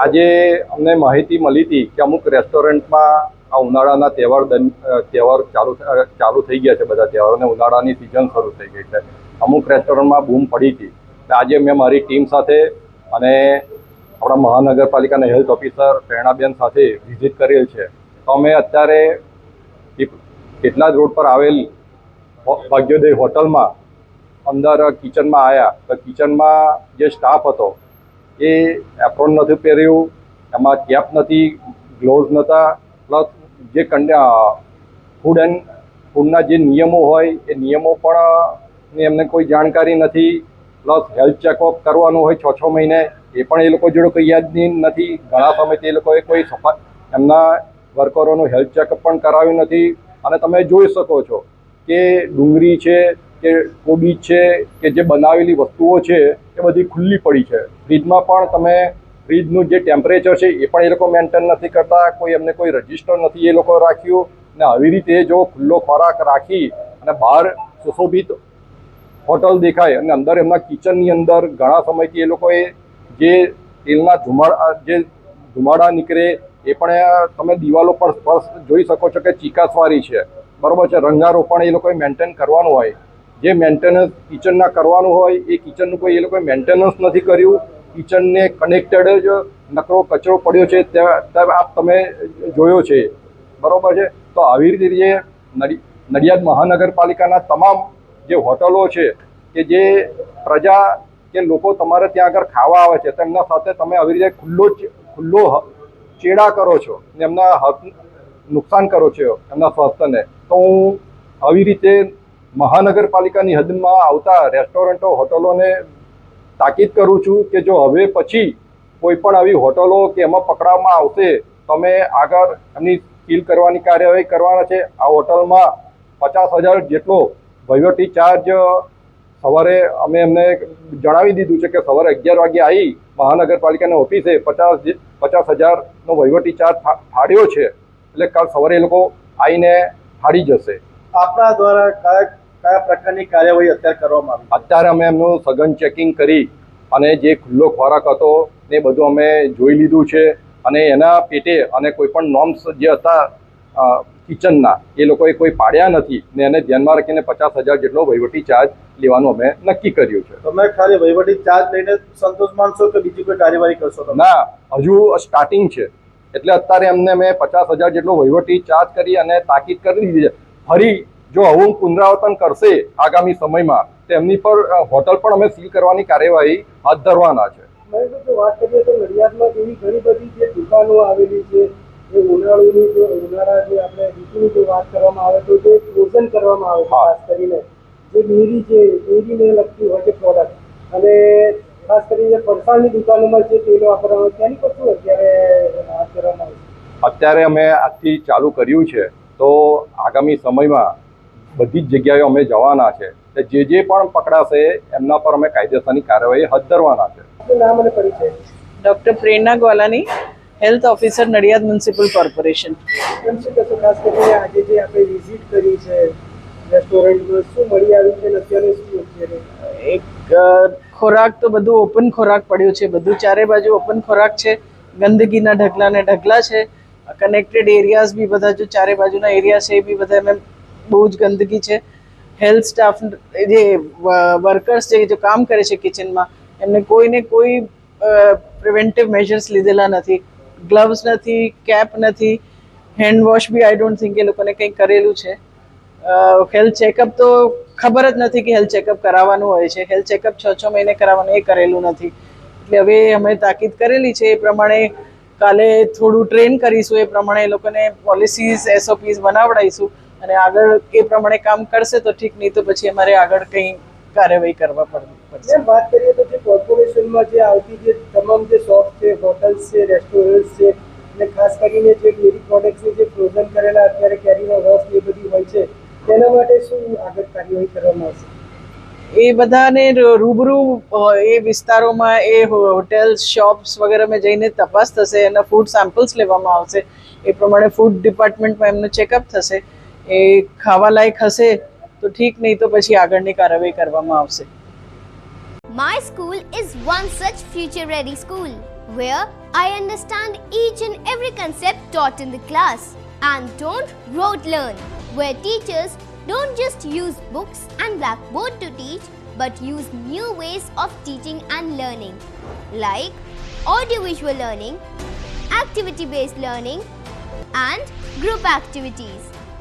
આજે અમને માહિતી મળી હતી કે અમુક રેસ્ટોરન્ટમાં આ ઉનાળાના તહેવાર તહેવાર ચાલુ ચાલુ થઈ ગયા છે બધા તહેવાર અને ઉનાળાની સિઝન શરૂ થઈ ગઈ છે. અમુક રેસ્ટોરન્ટમાં બૂમ પડી હતી. આજે મેં મારી ટીમ સાથે અને આપણા મહાનગરપાલિકાના હેલ્થ ઓફિસર પ્રેરણાબેન સાથે વિઝિટ કરેલ છે. તો અમે અત્યારે કેટલા જ રોડ પર આવેલ ભાગ્યોદય હોટલમાં અંદર કિચનમાં આવ્યા તો કિચનમાં જે સ્ટાફ હતો એ એપ્રોન નથી પહેર્યું, એમાં કેપ નથી ગ્લોવ્સ નહોતા પ્લસ જે કન્યા ફૂડ એન્ડ ફૂડના જે નિયમો હોય, એ નિયમો પણ એમને કોઈ જાણકારી નથી પ્લસ હેલ્થ ચેકઅપ કરવાનું હોય છ છ મહિને, એ પણ એ લોકો જોડે કોઈ યાદ નથી. ઘણા સમયથી એ લોકોએ કોઈ સફા, એમના વર્કરોનું હેલ્થ ચેકઅપ પણ કરાવ્યું નથી. અને તમે જોઈ શકો છો કે ડુંગળી છે કે કોબીજ છે કે જે બનાવેલી વસ્તુઓ છે એ બધી ખુલ્લી પડી છે. ફ્રીજમાં પણ તમે ફ્રીજનું જે ટેમ્પરેચર છે એ પણ એ લોકો મેન્ટેન નથી કરતા, કોઈ એમને કોઈ રજિસ્ટર નથી એ લોકો રાખ્યું. ને આવી રીતે જો ખુલ્લો ખોરાક રાખી અને બહાર સુશોભિત હોટલ દેખાય અને અંદર એમના કિચનની અંદર ઘણા સમયથી એ લોકોએ જે તેલના ધુમાડા જે ધુમાડા નીકળે એ પણ તમે દિવાલો પર સ્પર્શ જોઈ શકો છો કે ચીકાસવારી છે. બરાબર છે રંગારો પણ એ લોકોએ મેન્ટેન કરવાનું હોય. જે મેન્ટેનન્સ કિચનના કરવાનું હોય, એ કિચનનું કોઈ એ લોકોએ મેન્ટેનન્સ નથી કર્યું. કિચનને કનેક્ટેડ જ નકરો કચરો પડ્યો છે ત્યાં આપ તમે જોયો છે. બરાબર છે? તો આવી રીતે નડિયાદ મહાનગરપાલિકાના તમામ જે હોટલો છે, કે જે પ્રજા, કે લોકો તમારે ત્યાં આગળ ખાવા આવે છે તેમના સાથે તમે આવી રીતે ખુલ્લો ખુલ્લો ચેડા કરો છો ને એમના હક, નુકસાન કરો છો એમના સ્વાસ્થ્યને. તો હું આવી રીતે મહાનગરપાલિકાની હદમાં આવતા રેસ્ટોરન્ટો, હોટલોને તાકીદ કરું છું કે જો હવે પછી કોઈ પણ આવી હોટલો કે એમાં પકડવામાં આવશે, તમે આગળ એમની સીલ કરવાની કાર્યવાહી કરવાના છે. આ હોટલમાં પચાસ હજાર જેટલો વહીવટી ચાર્જ સવારે અમે એમને જણાવી દીધું છે કે સવારે અગિયાર વાગે આવી મહાનગરપાલિકાની ઓફિસે પચાસ પચાસ હજારનો વહીવટી ચાર્જ ફા- ફાડ્યો છે. એટલે કાલ સવારે એ લોકો આવીને ફાડી જશે. આપણા દ્વારા કયા કયા પ્રકારની કાર્યવાહી અત્યારે કરવામાં આવી? અત્યારે અમે એમનું સઘન ચેકિંગ કરી અને જે ખુલ્લો ખોરાક હતો એ બધું અમે જોઈ લીધું છે અને એના પેટે અને કોઈ પણ નોર્મ્સ જે હતા કિચનના એ લોકોએ કોઈ પાડ્યા નથી ને એને ધ્યાનમાં રાખીને પચાસ હજાર જેટલો વહીવટી ચાર્જ લેવાનું અમે નક્કી કર્યું છે. તમે ખાલી વહીવટી ચાર્જ લઈને સંતોષ માનશો કે બીજી કોઈ કાર્યવાહી કરશો ના હજુ સ્ટાર્ટિંગ છે. એટલે અત્યારે અમને મેં પચાસ હજાર જેટલો વહીવટી ચાર્જ કરી અને તાકીદ કરી દીધી છે. ફરી જો આવું પુનરાવર્તન કરશે આગામી સમયમાં તેમની પર હોટલ પણ અમે સીલ કરવાની કાર્યવાહી હાથ ધરવાના છે. વાત કરીએ તો નડિયાદમાં એવી ઘણી બધી જે દુકાનો આવેલી છે જે ઉનાળુની જે ઉનાળા જે આપણે ઋતુની જો વાત કરવામાં આવે તો જે ફ્રોઝન કરવામાં આવે ખાસ કરીને. જે ડેરી છે ડેરીને લગતી હોય છે પ્રોડક્ટ અને ખાસ કરીને ફરસાણની દુકાનોમાં જે તેલ વાપરવામાં આવે તેની પર શું અત્યારે હાથ ધરવામાં આવે છે? અત્યારે અમે આજથી ચાલુ કર્યું છે. તો આગામી સમયમાં બધી જ જગ્યાએ અમે જવાના છે. જે જે પણ પકડાશે એમના પર અમે કાયદેસરની કાર્યવાહી હાથ ધરવાના છે. નામ અને પરિચય? Doctor Prerna Gwalani health officer Nadiad municipal corporation. કેમ છે કે ખાસ કરીને આજે જે આપણે વિઝિટ કરી છે રેસ્ટોરન્ટમાં શું મળી આવ્યું છે અત્યારે શું એક ખોરાક તો બધું ઓપન ખોરાક પડ્યું છે. બધું ચારે બાજુ ઓપન ખોરાક છે. ગંદકીના ઢગલા ને ઢગલા છે. કનેક્ટેડ એરિયાઝ બી બધા જો ચારે બાજુના એરિયા છે એ બી બધા એમ બહુ જ ગંદકી છે. હેલ્થ સ્ટાફ જે વર્કર્સ જે, જો કામ કરે છે કિચનમાં એમને કોઈને કોઈ પ્રિવેન્ટિવ મેજર્સ લીધેલા નથી. ગ્લવ્સ નથી કેપ નથી હેન્ડ વોશ બી આઈ ડોન્ટ થિંક એ લોકોને કંઈ કરેલું છે. હેલ્થ ચેકઅપ તો ખબર જ નથી કે હેલ્થ ચેકઅપ કરાવવાનું હોય છે. હેલ્થ ચેકઅપ છ છ મહિને કરાવવાનું, એ કરેલું નથી. એટલે હવે અમે તાકીદ કરેલી છે એ પ્રમાણે કાલે થોડું ટ્રેન કરીશું, એ પ્રમાણે એ લોકોને પોલિસીઝ એસઓપીઝ બનાવડાવીશું અને આગળ એ પ્રમાણે કામ કરશે તો ઠીક નહીં તો પછી અમારે આગળ કંઈ કાર્યવાહી કરવા પડ- પડશે. વાત કરીએ તો જે કોર્પોરેશનમાં જે આવતી જે તમામ જે શોપ છે હોટલ્સ છે રેસ્ટોરન્ટ છે અને ખાસ કરીને જે ડેરી પ્રોડક્ટ્સની જે ફ્રોઝન કરેલા અત્યારે કેરીનો રસ એ બધી હોય છે તેના માટે શું આગળ કાર્યવાહી કરવામાં આવશે? એ બધાને રૂબરૂ એ વિસ્તારોમાં એ હોટેલ શોપ્સ વગેરેમાં જઈને તપાસ થશે એના ફૂડ સેમ્પલ્સ લેવામાં આવશે. એ પ્રમાણે ફૂડ ડિપાર્ટમેન્ટમાં એમનું ચેકઅપ થશે. એ ખાવા લાયક હશે તો ઠીક નહીં તો પછી આગળની કાર્યવાહી કરવામાં આવશે My school is one such future ready school. where I understand each and every concept taught in the class. And don't rote learn, where teachers don't just use books and blackboard to teach, but use new ways of teaching and learning, like audiovisual learning, activity based learning, and group activities,